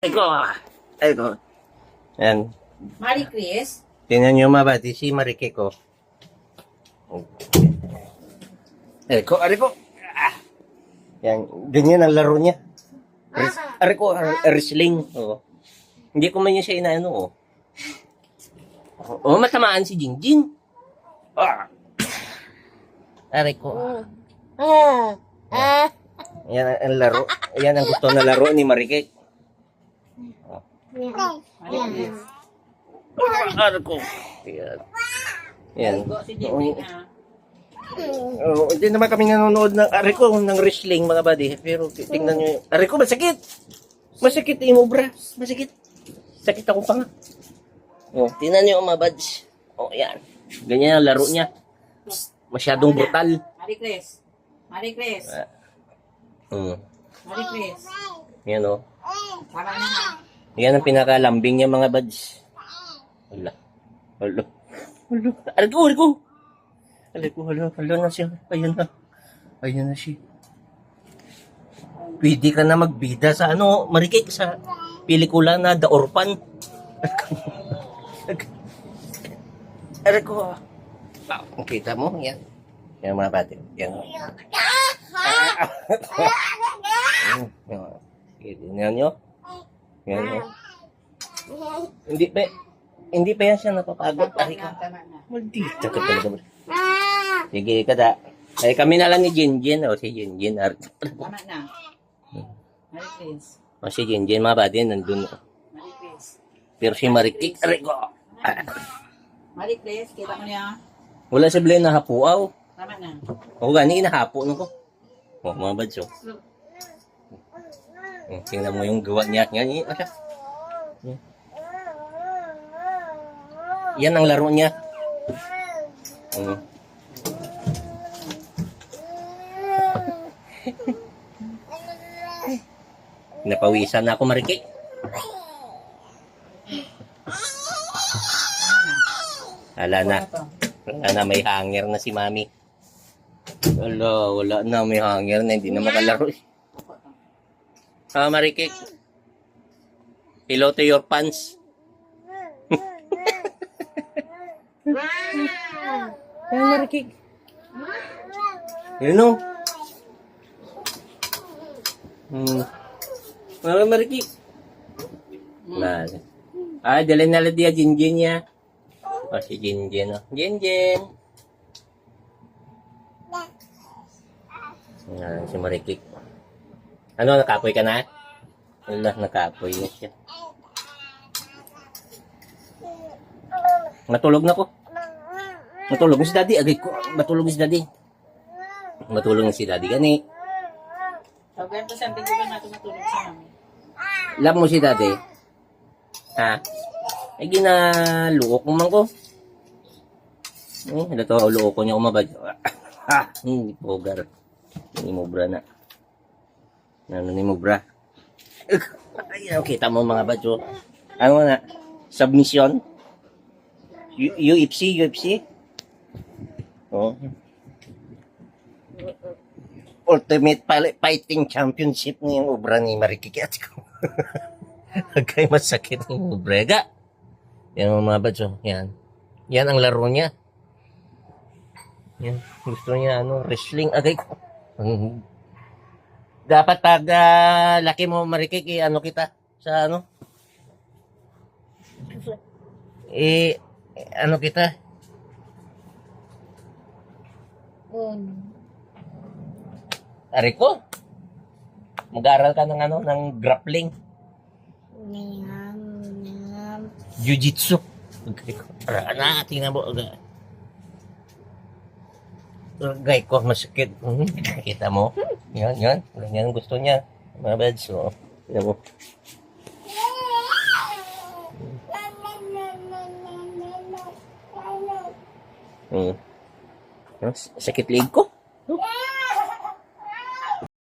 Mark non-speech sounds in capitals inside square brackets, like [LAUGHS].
Ay ko. Ay ko. Yan. Mari Chris, Tingnan nyo mabati si Marike ko. Ay ko, ari ko. Ah. Yan. Ganyan ang laro niya. Res, ari ko, ar- wrestling. Oo. Hindi ko man yun siya inaano. Oh. Oh, matamaan si Jingjin. Ah. Ari ko. ah, Yan ang, ang laro. Yan ang gusto na laro ni Marike. Chris. Ari ko. Yan. Yan. Go si Jimmy ha. Oh, hindi naman kami nanonood ng Ariko ng wrestling mga buddy. Pero tingnan nyo. yung- Ariko, masakit! Masakit yung obra. Masakit. Sakit ako pa nga. Oh, tingnan nyo mga buds. Oh, yan. Ganyan ang laro niya. Masyadong brutal. Mari Chris. Mari Chris. Hmm. Mari Chris. Yan oh. Yan ang pinakalambing niya mga buds. Wala. Wala. Wala. Ariko, Ariko! Ariko, hala. Hala na siya. Ayun na. Ayun na siya. Pwede ka na magbida sa ano, marikik sa pelikula na The Orphan. Ariko. Ah, kita mo? Yan. Yan mga bati. Yan. Yan. Yan. Yan nyo. Yan nyo. Hindi pa, hindi pa yan siya napapagod. Ari ka. Maldita ka talaga. Sige ka da. Ay kami na lang ni Jinjin. O si Jinjin. Ar- Tama na. Mari Chris. O si Jinjin mga bati. Nandun. Mari Chris. Pero si Marikik. Ari ko. Ah, Mari Chris, kita mo niya. Wala sa blay na hapuaw. Tama na. O gani inahapo no ko. O mga badso. Hmm, Tingnan mo yung gawa niya. Yan, yan, yan. Yan ang laro niya. Hmm. [LAUGHS] Napawisan na ako, Marikik. Hala na. Wala na, may hanger na si Mami. Wala, wala na, may hanger na. Hindi na makalaro. eh. Ah, Marikik. Hello to your pants. [LAUGHS] Ah, Marikik. O. Hmm. Ah, Marikik. Wala. Ah, dali na lang dia Jinjin niya. Oh, si Jinjin, oh. Jinjin. Yan, si Marikik. Ano, nakapoy ka na? Wala, nakapoy na siya. Matulog na ko. Matulog na si daddy. Agay ko, matulog na si daddy. Matulog na si daddy. Gani, sa hindi ko natin matulog sa mami. love mo si daddy. Ha? Ay, ginaluok mo man ko. Eh, ito to, luok ko niya umabad. [LAUGHS] Ha! Hindi pogar. Hindi mo bra na. Ano ni mo bra? Ugh! Ay, okay, tamo mga badyo. Ano na? Submission? U- UFC, UFC? Oh. Ultimate Fighting Championship ni yung obra ni Marikiki at ko. [LAUGHS] Kaya masakit ng obrega. Yan ang mga badyo. Yan. Yan ang laro niya. Yan. Gusto niya ano, wrestling. Agay ko. Mm. Dapat pag ah, laki mo marikik, eh, ano kita sa ano? Eh, ano kita? Ari ko. Mag-aral ka ng ano, ng grappling. Jiu-jitsu. Okay. Ara na, tingnan mo. Gay ko, masakit. Mhm, Kita mo? Yan, yan. Ganyan gusto niya. Mga beds. So, tingnan mo. Hmm. Sakit liig ko.